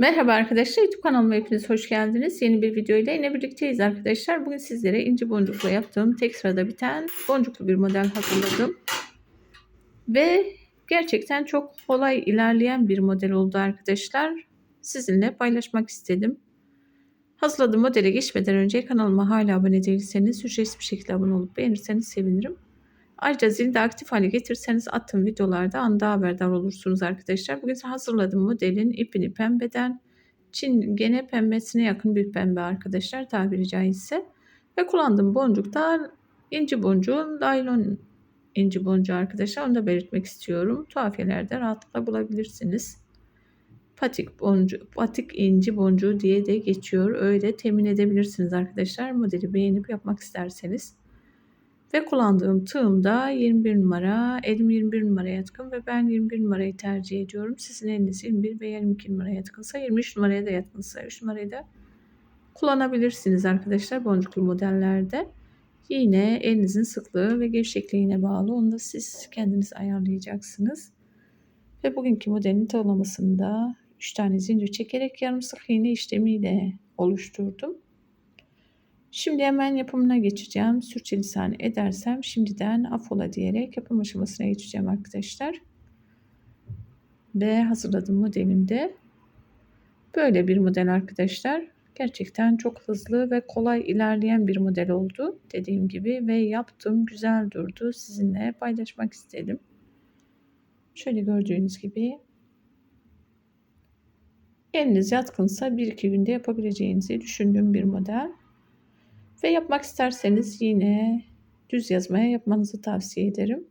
Merhaba arkadaşlar YouTube kanalıma hepiniz hoş geldiniz. Yeni bir video ile yine birlikteyiz arkadaşlar. Bugün sizlere inci boncukla yaptığım tek sırada biten boncuklu bir model hazırladım. Ve gerçekten çok kolay ilerleyen bir model oldu arkadaşlar. Sizinle paylaşmak istedim. Hazırladığım modele geçmeden önce kanalıma hala abone değilseniz ücretsiz bir şekilde abone olup beğenirseniz sevinirim. Ayrıca zili de aktif hale getirirseniz attığım videolarda anda haberdar olursunuz arkadaşlar. Bugün hazırladığım modelin ipini pembeden Çin gene pembesine yakın bir pembe arkadaşlar tabiri caizse. Ve kullandığım boncuk da inci boncuğun laylon inci boncuğu arkadaşlar. Onu da belirtmek istiyorum. Tuhafiyelerde rahatlıkla bulabilirsiniz. Patik boncuğu, patik inci boncuğu diye de geçiyor. Öyle temin edebilirsiniz arkadaşlar. Modeli beğenip yapmak isterseniz. Ve kullandığım tığım da 21 numara. Elim 21 numaraya yatkın ve ben 21 numarayı tercih ediyorum. Sizin eliniz 21 ve 22 numaraya yatkınsa 23 numaraya da yatkınsa 3 numarayı da kullanabilirsiniz arkadaşlar boncuklu modellerde. Yine elinizin sıklığı ve gevşekliğine bağlı. Onu da siz kendiniz ayarlayacaksınız. Ve bugünkü modelin tığlamasında 3 tane zincir çekerek yarım sık iğne işlemiyle oluşturdum. Şimdi hemen yapımına geçeceğim. Sürçülisan edersem şimdiden afola diyerek yapım aşamasına geçeceğim arkadaşlar. Ve hazırladığım modelimde böyle bir model arkadaşlar. Gerçekten çok hızlı ve kolay ilerleyen bir model oldu. Dediğim gibi ve yaptım güzel durdu. Sizinle paylaşmak istedim. Şöyle gördüğünüz gibi eliniz yatkınsa 1-2 günde yapabileceğinizi düşündüğüm bir model. Ve yapmak isterseniz yine düz yazmaya yapmanızı tavsiye ederim.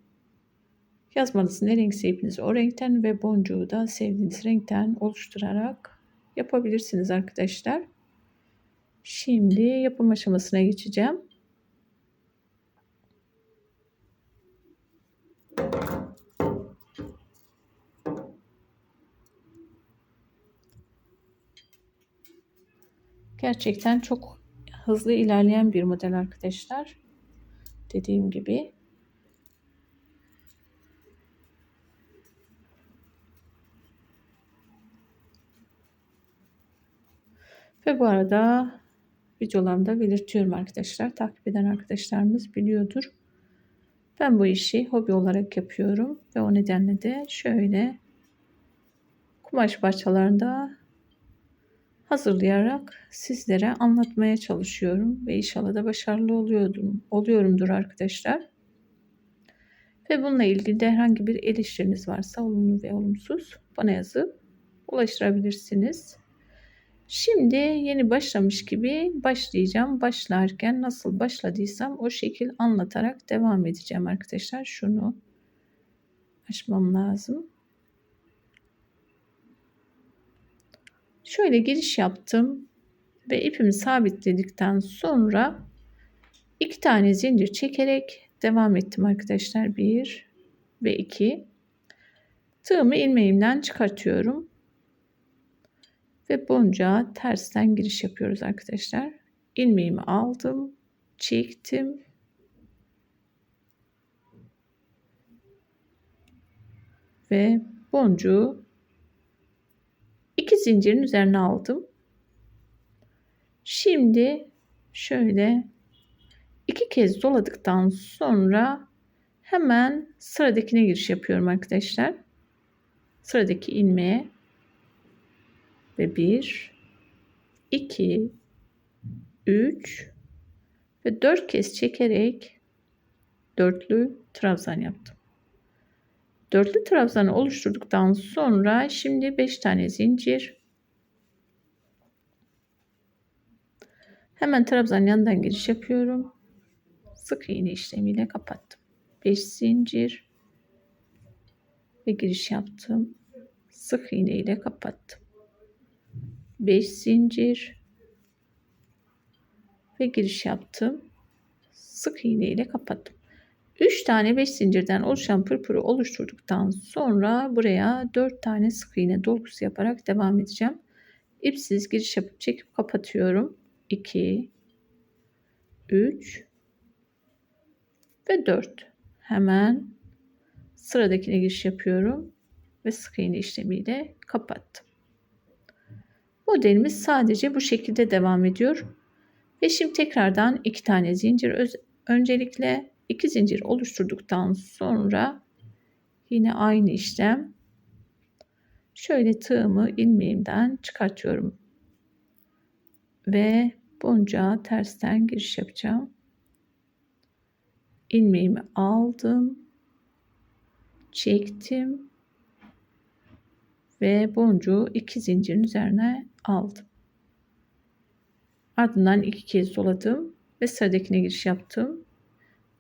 Yazmanızı ne renkse ipinizi o renkten ve boncuğu da sevdiğiniz renkten oluşturarak yapabilirsiniz arkadaşlar. Şimdi yapım aşamasına geçeceğim. Gerçekten çok hızlı ilerleyen bir model arkadaşlar. Dediğim gibi. Ve bu arada videolarımda belirtiyorum arkadaşlar. Takip eden arkadaşlarımız biliyordur. Ben bu işi hobi olarak yapıyorum ve o nedenle de şöyle kumaş parçalarında hazırlayarak sizlere anlatmaya çalışıyorum ve inşallah da başarılı oluyordum, oluyorumdur arkadaşlar. Ve bununla ilgili de herhangi bir eleştiriniz varsa olumlu ve olumsuz bana yazıp ulaştırabilirsiniz. Şimdi yeni başlamış gibi başlayacağım. Başlarken nasıl başladıysam o şekil anlatarak devam edeceğim arkadaşlar. Şunu açmam lazım. Şöyle giriş yaptım ve ipimi sabitledikten sonra iki tane zincir çekerek devam ettim arkadaşlar. Bir ve iki. Tığımı ilmeğimden çıkartıyorum. Ve boncuğa tersten giriş yapıyoruz arkadaşlar. İlmeğimi aldım, çektim. Ve boncuğu zincirin üzerine aldım. Şimdi şöyle iki kez doladıktan sonra hemen sıradakine giriş yapıyorum arkadaşlar. Sıradaki ilmeğe ve bir, iki, üç ve dört kez çekerek dörtlü trabzan yaptım. Dörtlü trabzanı oluşturduktan sonra şimdi 5 tane zincir. Hemen trabzan yanından giriş yapıyorum. Sık iğne işlemiyle kapattım. 5 zincir ve giriş yaptım. Sık iğne ile kapattım. 5 zincir ve giriş yaptım. Sık iğne ile kapattım. 3 tane 5 zincirden oluşan pırpırı oluşturduktan sonra buraya 4 tane sık iğne dolgusu yaparak devam edeceğim. İpsiz giriş yapıp çekip kapatıyorum. 2 3 ve 4. Hemen sıradakine giriş yapıyorum ve sık iğne işlemiyle kapattım. Modelimiz sadece bu şekilde devam ediyor. Ve şimdi tekrardan iki tane zincir öncelikle iki zincir oluşturduktan sonra yine aynı işlem. Şöyle tığımı ilmeğimden çıkartıyorum. Ve boncuğa tersten giriş yapacağım. İlmeğimi aldım çektim ve boncuğu iki zincirin üzerine aldım. Ardından iki kez doladım ve sıradakine giriş yaptım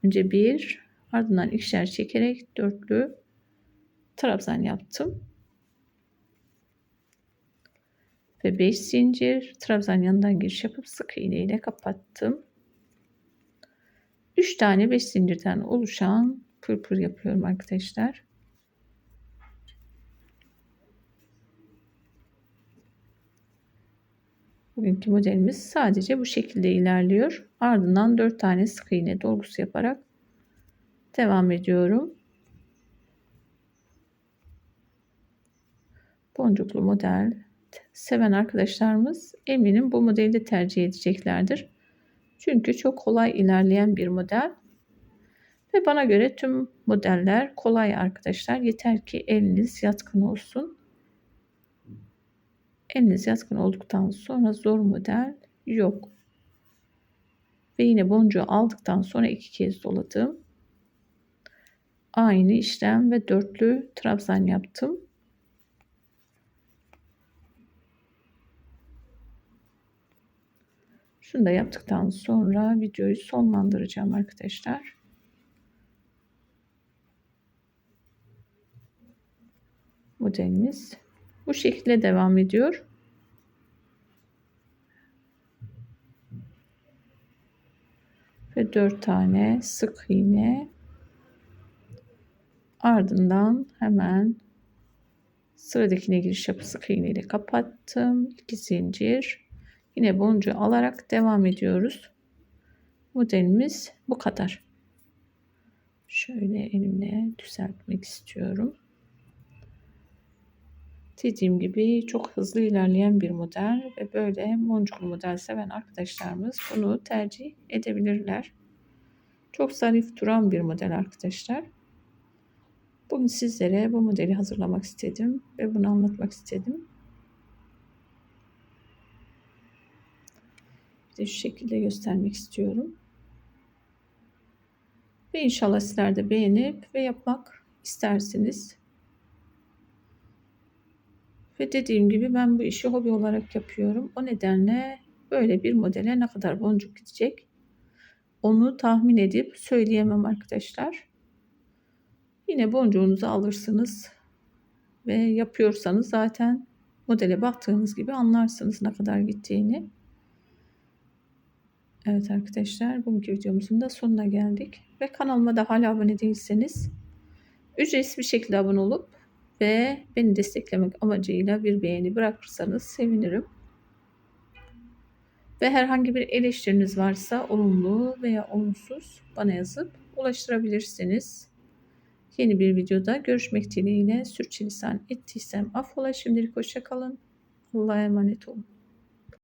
Önce bir, ardından ikişer çekerek dörtlü trabzan yaptım. Ve 5 zincir trabzan yanından giriş yapıp sık iğne ile kapattım. 3 tane 5 zincirden oluşan pırpır yapıyorum arkadaşlar. Bugünkü modelimiz sadece bu şekilde ilerliyor. Ardından 4 tane sık iğne dolgusu yaparak devam ediyorum. Boncuklu model seven arkadaşlarımız eminim bu modeli de tercih edeceklerdir. Çünkü çok kolay ilerleyen bir model. Ve bana göre tüm modeller kolay arkadaşlar. Yeter ki eliniz yatkın olsun. Eliniz yatkın olduktan sonra zor model yok. Ve yine boncuğu aldıktan sonra iki kez doladım. Aynı işlem ve dörtlü trabzan yaptım. Şunu da yaptıktan sonra videoyu sonlandıracağım arkadaşlar. Modelimiz bu şekilde devam ediyor. Ve 4 tane sık iğne ardından hemen sıradakine giriş yapıp sık iğne ile kapattım. 2 zincir. Yine boncuğu alarak devam ediyoruz. Modelimiz bu kadar. Şöyle elimle düzeltmek istiyorum. Dediğim gibi çok hızlı ilerleyen bir model ve böyle boncuklu model seven arkadaşlarımız bunu tercih edebilirler. Çok zarif duran bir model arkadaşlar. Bugün sizlere bu modeli hazırlamak istedim ve bunu anlatmak istedim. Bir de şu şekilde göstermek istiyorum. Ve inşallah sizler de beğenip ve yapmak istersiniz. Ve dediğim gibi ben bu işi hobi olarak yapıyorum. O nedenle böyle bir modele ne kadar boncuk gidecek onu tahmin edip söyleyemem arkadaşlar. Yine boncuğunuzu alırsınız ve yapıyorsanız zaten modele baktığınız gibi anlarsınız ne kadar gittiğini. Evet arkadaşlar bugünkü videomuzun da sonuna geldik. Ve kanalıma da hala abone değilseniz ücretsiz bir şekilde abone olup ve beni desteklemek amacıyla bir beğeni bırakırsanız sevinirim. Ve herhangi bir eleştiriniz varsa olumlu veya olumsuz bana yazıp ulaştırabilirsiniz. Yeni bir videoda görüşmek dileğiyle sürçülisan ettiysem affola şimdilik hoşçakalın. Allah'a emanet olun.